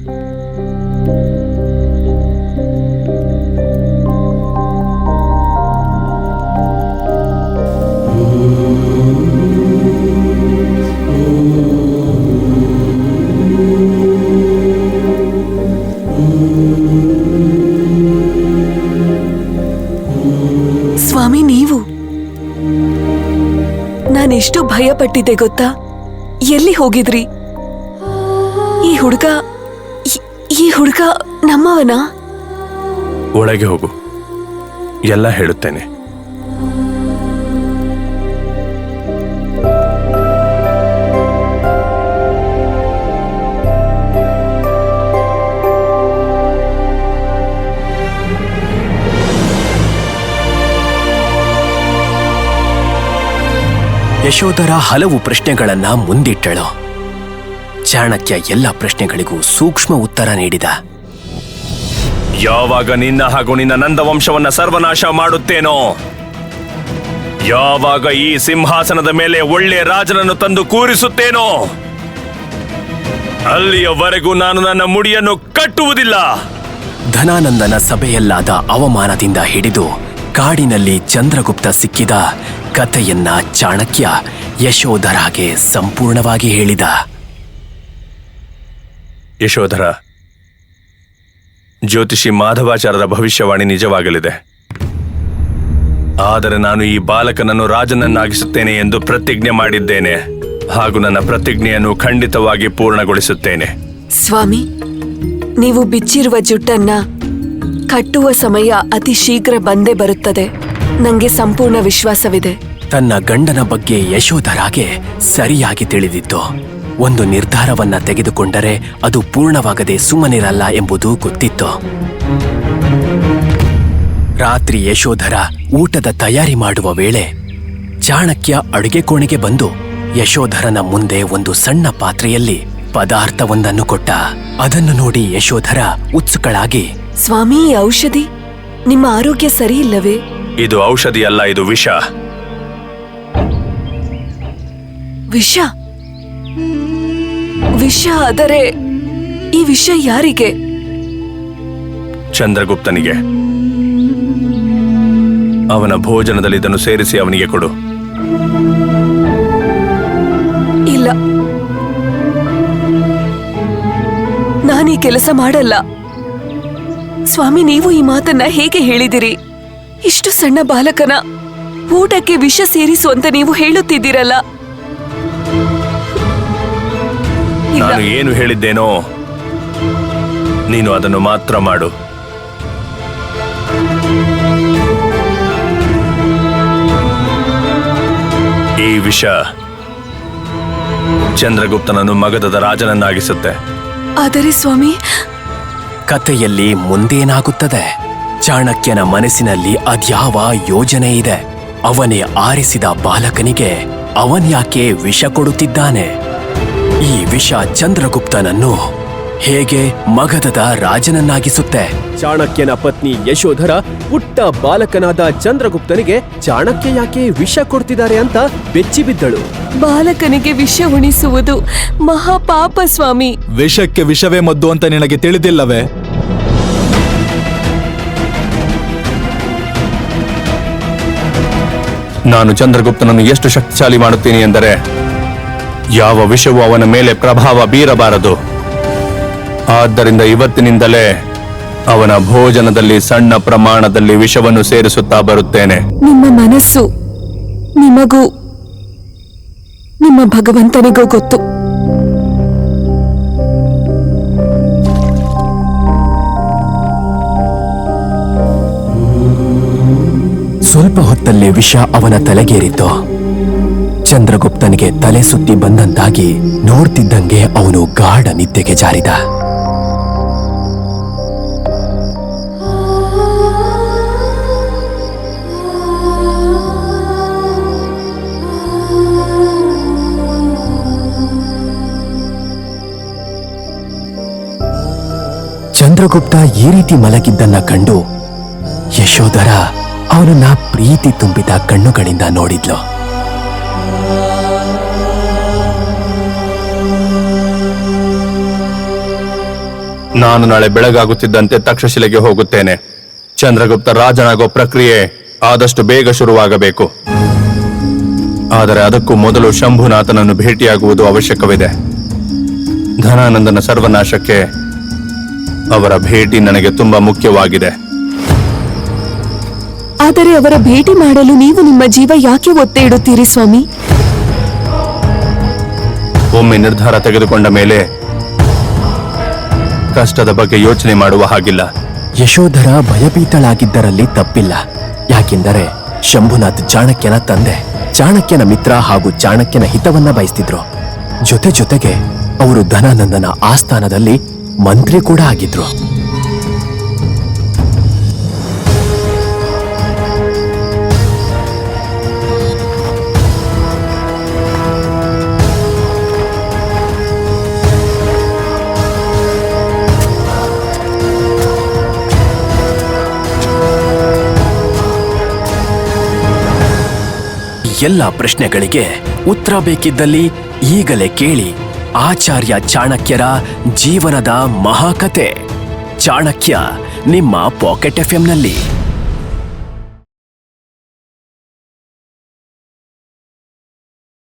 ಸ್ವಾಮಿ ನೀವು? ನಾನೆಷ್ಟು ಭಯ ಪಟ್ಟಿದ್ದೆ ಗೊತ್ತಾ? ಎಲ್ಲಿ ಹೋಗಿದ್ರಿ? ಈ ಹುಡುಗ ಈ- ಹುಡುಗ ನಮ್ಮವನ? ಒಳಗೆ ಹೋಗು. ಎಲ್ಲ ಹೇಳುತ್ತೇನೆ. ಯಶೋಧರ ಹಲವು ಪ್ರಶ್ನೆಗಳನ್ನ ಮುಂದಿಟ್ಟಳು. ಚಾಣಕ್ಯ ಎಲ್ಲ ಪ್ರಶ್ನೆಗಳಿಗೂ ಸೂಕ್ಷ್ಮ ಉತ್ತರ ನೀಡಿದ. ಯಾವಾಗ ನಿನ್ನ ಹಾಗೂ ನಿನ್ನ ನಂದವಂಶವನ್ನ ಸರ್ವನಾಶ ಮಾಡುತ್ತೇನೋ? ಯಾವಾಗ ಈ ಸಿಂಹಾಸನದ ಮೇಲೆ ಒಳ್ಳೆ ರಾಜನನ್ನು ತಂದು ಕೂರಿಸುತ್ತೇನೋ? ಅಲ್ಲಿಯವರೆಗೂ ನಾನು ನನ್ನ ಮುಡಿಯನ್ನು ಕಟ್ಟುವುದಿಲ್ಲ. ಧನಾನಂದನ ಸಭೆಯಲ್ಲಾದ ಅವಮಾನದಿಂದ ಹಿಡಿದು ಕಾಡಿನಲ್ಲಿ ಚಂದ್ರಗುಪ್ತ ಸಿಕ್ಕಿದ ಕಥೆಯನ್ನ ಚಾಣಕ್ಯ ಯಶೋಧರಾಗೆ ಸಂಪೂರ್ಣವಾಗಿ ಹೇಳಿದ. ಯಶೋಧರ ಜ್ಯೋತಿಷಿ ಮಾಧವಾಚಾರ್ಯರ ಭವಿಷ್ಯವಾಣಿ ನಿಜವಾಗಲಿದೆ. ಆದರೆ ನಾನು ಈ ಬಾಲಕನನ್ನು ರಾಜನನ್ನಾಗಿಸುತ್ತೇನೆ ಎಂದು ಪ್ರತಿಜ್ಞೆ ಮಾಡಿದ್ದೇನೆ ಹಾಗೂ ನನ್ನ ಪ್ರತಿಜ್ಞೆಯನ್ನು ಖಂಡಿತವಾಗಿ ಪೂರ್ಣಗೊಳಿಸುತ್ತೇನೆ. ಸ್ವಾಮಿ ನೀವು ಬಿಚ್ಚಿರುವ ಜುಟ್ಟನ್ನ ಕಟ್ಟುವ ಸಮಯ ಅತಿ ಶೀಘ್ರ ಬಂದೇ ಬರುತ್ತದೆ. ನನಗೆ ಸಂಪೂರ್ಣ ವಿಶ್ವಾಸವಿದೆ. ತನ್ನ ಗಂಡನ ಬಗ್ಗೆ ಯಶೋಧರಾಗೆ ಸರಿಯಾಗಿ ತಿಳಿದಿತ್ತು. ಒಂದು ನಿರ್ಧಾರವನ್ನ ತೆಗೆದುಕೊಂಡರೆ ಅದು ಪೂರ್ಣವಾಗದೆ ಸುಮ್ಮನಿರಲ್ಲ ಎಂಬುದು ಗೊತ್ತಿತ್ತು. ರಾತ್ರಿ ಯಶೋಧರ ಊಟದ ತಯಾರಿ ಮಾಡುವ ವೇಳೆ ಚಾಣಕ್ಯ ಅಡುಗೆ ಕೋಣೆಗೆ ಬಂದು ಯಶೋಧರನ ಮುಂದೆ ಒಂದು ಸಣ್ಣ ಪಾತ್ರೆಯಲ್ಲಿ ಪದಾರ್ಥವೊಂದನ್ನು ಕೊಟ್ಟ. ಅದನ್ನು ನೋಡಿ ಯಶೋಧರ ಉತ್ಸುಕಳಾಗಿ ಸ್ವಾಮಿ ಔಷಧಿ ನಿಮ್ಮ ಆರೋಗ್ಯ ಸರಿ ಇಲ್ಲವೇ ಇದು ಔಷಧಿ ಅಲ್ಲ ಇದು ವಿಷ. ವಿಷ? ವಿಷ ಆದರೆ ಈ ವಿಷ ಯಾರಿಗೆ? ಚಂದ್ರಗುಪ್ತನಿಗೆ. ಅವನ ಭೋಜನದಲ್ಲಿ ಇದನ್ನು ಸೇರಿಸಿ ಅವನಿಗೆ ಕೊಡು. ಇಲ್ಲ. ನಾನೀ ಕೆಲಸ ಮಾಡಲ್ಲ. ಸ್ವಾಮಿ ನೀವು ಈ ಮಾತನ್ನ ಹೇಗೆ ಹೇಳಿದಿರಿ? ಇಷ್ಟು ಸಣ್ಣ ಬಾಲಕನ ಊಟಕ್ಕೆ ವಿಷ ಸೇರಿಸುವಂತ ನೀವು ಹೇಳುತ್ತಿದ್ದೀರಲ್ಲ. ನಾನು ಏನು ಹೇಳಿದ್ದೇನೋ ನೀನು ಅದನ್ನು ಮಾತ್ರ ಮಾಡು. ಈ ವಿಷ ಚಂದ್ರಗುಪ್ತನನ್ನು ಮಗಧದ ರಾಜನನ್ನಾಗಿಸುತ್ತೆ. ಆದರೆ ಸ್ವಾಮಿ ಕಥೆಯಲ್ಲಿ ಮುಂದೇನಾಗುತ್ತದೆ? ಚಾಣಕ್ಯನ ಮನಸ್ಸಿನಲ್ಲಿ ಅದ್ಯಾವ ಯೋಜನೆ ಇದೆ? ಅವನೇ ಆರಿಸಿದ ಬಾಲಕನಿಗೆ ಅವನ್ಯಾಕೆ ವಿಷ ಕೊಡುತ್ತಿದ್ದಾನೆ? ಈ ವಿಷ ಚಂದ್ರಗುಪ್ತನನ್ನು ಹೇಗೆ ಮಗಧದ ರಾಜನನ್ನಾಗಿಸುತ್ತೆ? ಚಾಣಕ್ಯನ ಪತ್ನಿ ಯಶೋಧರ ಪುಟ್ಟ ಬಾಲಕನಾದ ಚಂದ್ರಗುಪ್ತನಿಗೆ ಚಾಣಕ್ಯ ಯಾಕೆ ವಿಷ ಕೊಡ್ತಿದ್ದಾರೆ ಅಂತ ಬೆಚ್ಚಿಬಿದ್ದಳು ಬಾಲಕನಿಗೆ ವಿಷ ಉಣಿಸುವುದು ಮಹಾಪಾಪ ಸ್ವಾಮಿ. ವಿಷಕ್ಕೆ ವಿಷವೇ ಮದ್ದು ಅಂತ ನಿನಗೆ ತಿಳಿದಿಲ್ಲವೇ? ನಾನು ಚಂದ್ರಗುಪ್ತನನ್ನು ಎಷ್ಟು ಶಕ್ತಿಶಾಲಿ ಮಾಡುತ್ತೇನೆ ಎಂದರೆ ಯಾವ ವಿಷವೂ ಅವನ ಮೇಲೆ ಪ್ರಭಾವ ಬೀರಬಾರದು. ಆದ್ದರಿಂದ ಇವತ್ತಿನಿಂದಲೇ ಅವನ ಭೋಜನದಲ್ಲಿ ಸಣ್ಣ ಪ್ರಮಾಣದಲ್ಲಿ ವಿಷವನ್ನು ಸೇರಿಸುತ್ತಾ ಬರುತ್ತೇನೆ. ನಿಮ್ಮ ಮನಸ್ಸು ನಿಮಗೂ ನಿಮ್ಮ ಭಗವಂತನಿಗೂ ಗೊತ್ತು. ಸ್ವಲ್ಪ ಹೊತ್ತಲ್ಲಿ ವಿಷ ಅವನ ತಲೆಗೇರಿತ್ತು ಚಂದ್ರಗುಪ್ತನಿಗೆ ತಲೆ ಸುತ್ತಿ ಬಂದಂತಾಗಿ ನೋಡ್ತಿದ್ದಂಗೆ ಅವನು ಗಾಢ ನಿದ್ದೆಗೆ ಜಾರಿದ. ಚಂದ್ರಗುಪ್ತ ಈ ರೀತಿ ಮಲಗಿದ್ದನ್ನ ಕಂಡು ಯಶೋಧರ ಅವನನ್ನ ಪ್ರೀತಿ ತುಂಬಿದ ಕಣ್ಣುಗಳಿಂದ ನೋಡಿದ್ಲು. ನಾನು ನಾಳೆ ಬೆಳಗಾಗುತ್ತಿದ್ದಂತೆ ತಕ್ಷಶಿಲೆಗೆ ಹೋಗುತ್ತೇನೆ. ಚಂದ್ರಗುಪ್ತ ರಾಜನಾಗೋ ಪ್ರಕ್ರಿಯೆ ಆದಷ್ಟು ಬೇಗ ಶುರುವಾಗಬೇಕು. ಆದರೆ ಅದಕ್ಕೂ ಮೊದಲು ಶಂಭುನಾಥನನ್ನು ಭೇಟಿಯಾಗುವುದು ಅವಶ್ಯಕವಿದೆ. ಧನಾನಂದನ ಸರ್ವನಾಶಕ್ಕೆ ಅವರ ಭೇಟಿ ನನಗೆ ತುಂಬಾ ಮುಖ್ಯವಾಗಿದೆ. ಆದರೆ ಅವರ ಭೇಟಿ ಮಾಡಲು ನೀವು ನಿಮ್ಮ ಜೀವ ಯಾಕೆ ಒತ್ತೆ ಇಡುತ್ತೀರಿ ಸ್ವಾಮಿ? ಒಮ್ಮೆ ನಿರ್ಧಾರ ತೆಗೆದುಕೊಂಡ ಮೇಲೆ ಕಷ್ಟದ ಬಗ್ಗೆ ಯೋಚನೆ ಮಾಡುವ ಹಾಗಿಲ್ಲ. ಯಶೋಧರ ಭಯಭೀತಳಾಗಿದ್ದರಲ್ಲಿ ತಪ್ಪಿಲ್ಲ. ಯಾಕೆಂದರೆ ಶಂಭುನಾಥ್ ಚಾಣಕ್ಯನ ತಂದೆ, ಚಾಣಕ್ಯನ ಮಿತ್ರ ಹಾಗೂ ಚಾಣಕ್ಯನ ಹಿತವನ್ನ ಬಯಸ್ತಿದ್ರು. ಜೊತೆ ಜೊತೆಗೆ ಅವರು ಧನಾನಂದನ ಆಸ್ಥಾನದಲ್ಲಿ ಮಂತ್ರಿ ಕೂಡ ಆಗಿದ್ರು. ಎಲ್ಲ ಪ್ರಶ್ನೆಗಳಿಗೆ ಉತ್ತರ ಬೇಕಿದ್ದಲ್ಲಿ ಈಗಲೇ ಕೇಳಿ ಆಚಾರ್ಯ ಚಾಣಕ್ಯರ ಜೀವನದ ಮಹಾಕತೆ ಚಾಣಕ್ಯ ನಿಮ್ಮ ಪಾಕೆಟ್ ಎಫ್ಎಂನಲ್ಲಿ